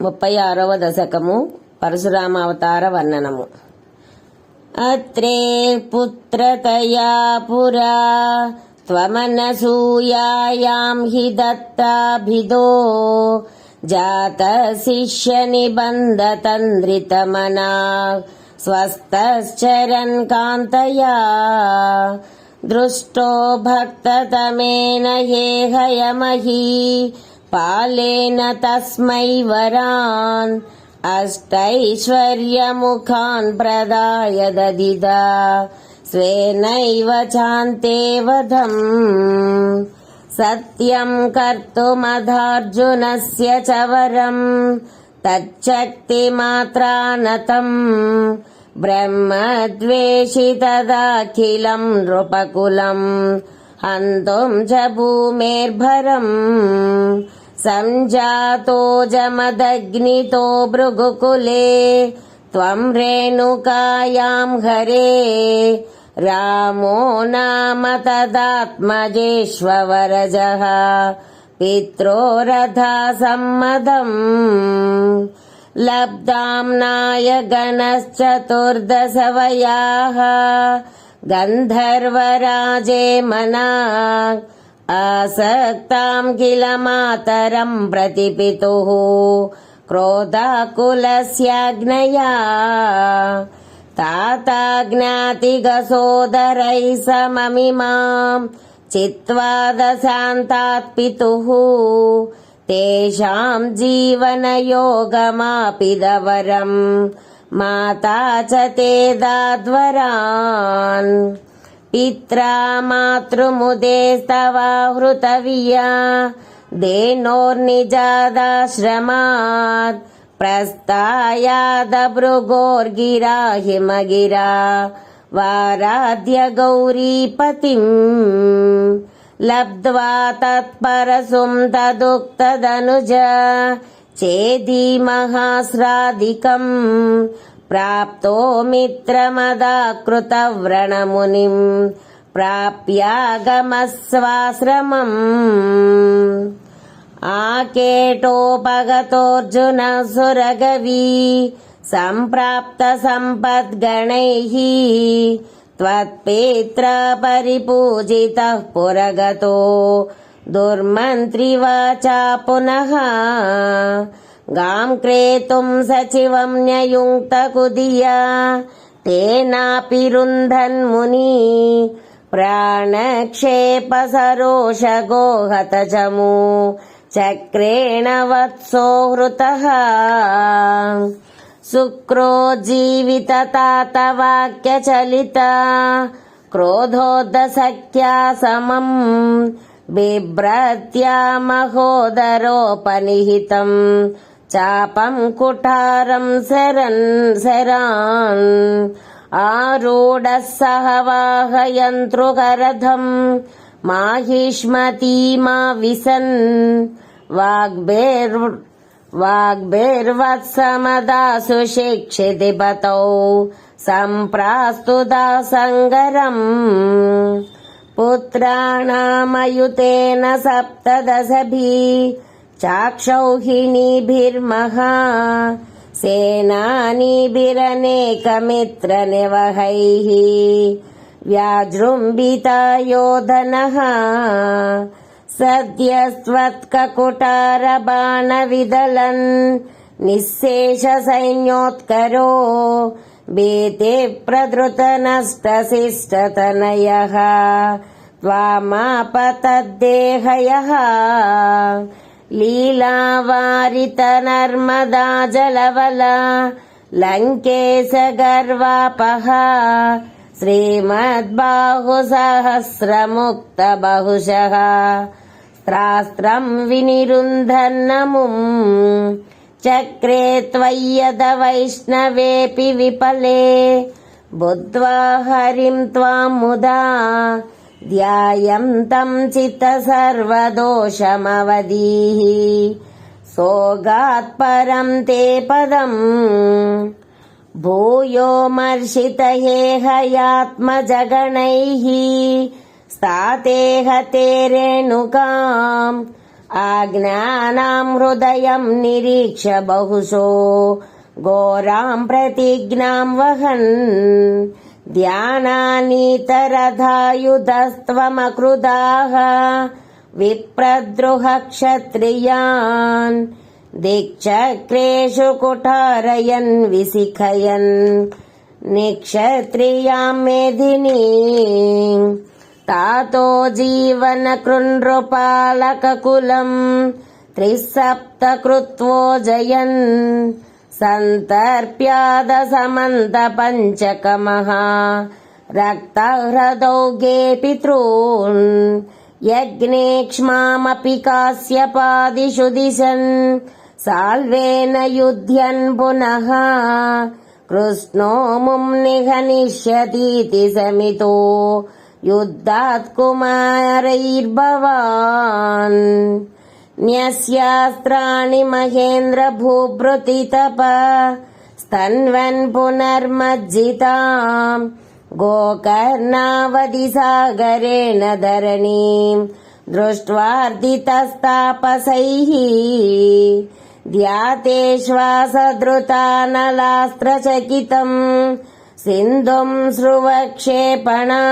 ముప్పై ఆరవ దశకము పరశురామావతార వర్ణనము. అత్రే పుత్రతయా పురా త్వమనసూయాయాం హి దత్తాభిదో జాత శిష్య నిబంధ తంద్రితమనా స్వస్థశ్చరన్ కాంతయా దృష్టో భక్తతమేన హేహయమహీ पालेन तस्मै वरान् अष्टैश्वर्यमुखान् प्रदाय ददिदा स्वेनैव चान्ते वधम् सत्यं कर्तुमधार्जुनस्य च वरम् तच्चक्तिमात्रानतम् ब्रह्मद्वेषितदाखिलम् नृपकुलम् हन्तुम् च भूमेर्भरम् सञ्जातो जमदग्नितो भृगुकुले त्वम् रेणुकायाम् हरे रामो नाम तदात्मजेष्वरजः पित्रो रथा सम्मदम् लब्धाम्नाय गणश्चतुर्दशवयाः गन्धर्वराजे मना आसक्ताम् किल मातरम् प्रतिपितुः क्रोधाकुलस्याग्नया ताता ज्ञातिगसोदरैः सममिमाम् चित्वा दशान्तात् पितुः तेषाम् जीवनयोगमापिदवरम् माता च ते दाद्वरान् पित्रा मातृमुदेस्तवाहृतविया देनोर्निजादाश्रमात् प्रस्तायादभृगोर्गिरा हिमगिरा वाराध्य गौरीपतिम् लब्ध्वा तत्परसुम् तदुक्तदनुज चेदीमहास्रादिकम् प्राप्तो मित्रमदाकृतव्रणमुनिम् प्राप्यागमस्वाश्रमम् आकेटोपगतोऽर्जुन सुरगवी सम्प्राप्तसम्पद्गणैः त्वत्पेत्रा परिपूजितः पुरगतो दुर्मन्त्रिवाचा पुनः गाम् क्रेतुम् सचिवम् न्ययुङ्क्तकुदिया तेनापि रुन्धन्मुनि प्राणक्षेपसरोषगोहतचमू चक्रेण वत्सो हृतः शुक्रो जीविततातवाक्यचलिता क्रोधोदसख्या समम् बिभ्रत्या महोदरोपनिहितम् చాపం కుఠారం శరన్ శరాన్. ఆరూఢ సహవాహయంతృకరథం మాహిష్మతీమా విసన్ వాగ్భేర్ వాగ్భిర్వత్సమదాసు శిక్షితిపతౌ సంప్రాస్తుదా సంగరం. పుత్రాణామయుతేన సప్తదశభీ चाक्षौहिणीभिर्महा सेनानीभिरनेकमित्रनिवहैः व्याजृम्बिता योधनः सद्यस्त्वत्ककुटारबाणविदलन् निःशेषसैन्योत्करो भीति प्रधृतनष्टशिष्टतनयः त्वामापतद्देहयः लीलावारितनर्मदा जलवला लङ्केश गर्वापः श्रीमद्बाहुसहस्रमुक्तबहुशः त्रास्त्रम् विनिरुन्धन्नमुम् चक्रे त्वय्यद वैष्णवेऽपि विपले बुद्ध्वा हरिम् त्वाम् मुदा ध्यायम् तम् चित्त सर्वदोषमवधीः सोगात् परम् ते पदम् भूयो मर्षितहेहयात्मजगणैः स्थाते हते रेणुकाम्। आज्ञानाम् हृदयम् निरीक्ष्य बहुशो। घोराम् प्रतिज्ञाम् वहन् ध्यानानीतरधायुधस्त्वमकृदाः विप्रद्रुह क्षत्रियान् दिक्चक्रेषु कुठारयन् विशिखयन् निक्षत्रियाम् मेदिनी तातो जीवनकृन्नृपालककुलम् त्रिसप्त कृत्वो जयन् सन्तर्प्यादसमन्तपञ्चकमः रक्तह्रदौगे पितॄन् यज्ञेक्ष्मामपि कास्यपादिषु दिशन् साल्वेन युध्यन् पुनः कृष्णो मुम् निहनिष्यतीति समितो युद्धात् कुमारैर्भवान् न्यस्यास्त्राणि महेन्द्र भूभृतितप। स्तन्वन् पुनर्मज्जिताम्। गोकर्णावधि सागरेण धरणीम्। दृष्ट्वार्दितस्तापसैः ध्यातेश्वासधृतानलास्त्रचकितम् सिन्धुम् स्रुवक्षेपणा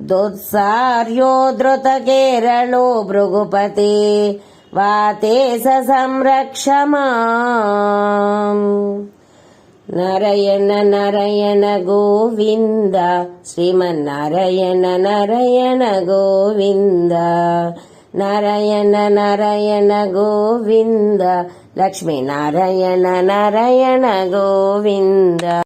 दुत्सार्यो धृतकेरलो भृगुपते वाते स संरक्ष माम् నరయణ నరయణ గోవింద శ్రీమన్నారాయణ నరయణ గోవింద నరయణ నరయణ గోవింద లక్ష్మీనారాయణ నరయణ గోవింద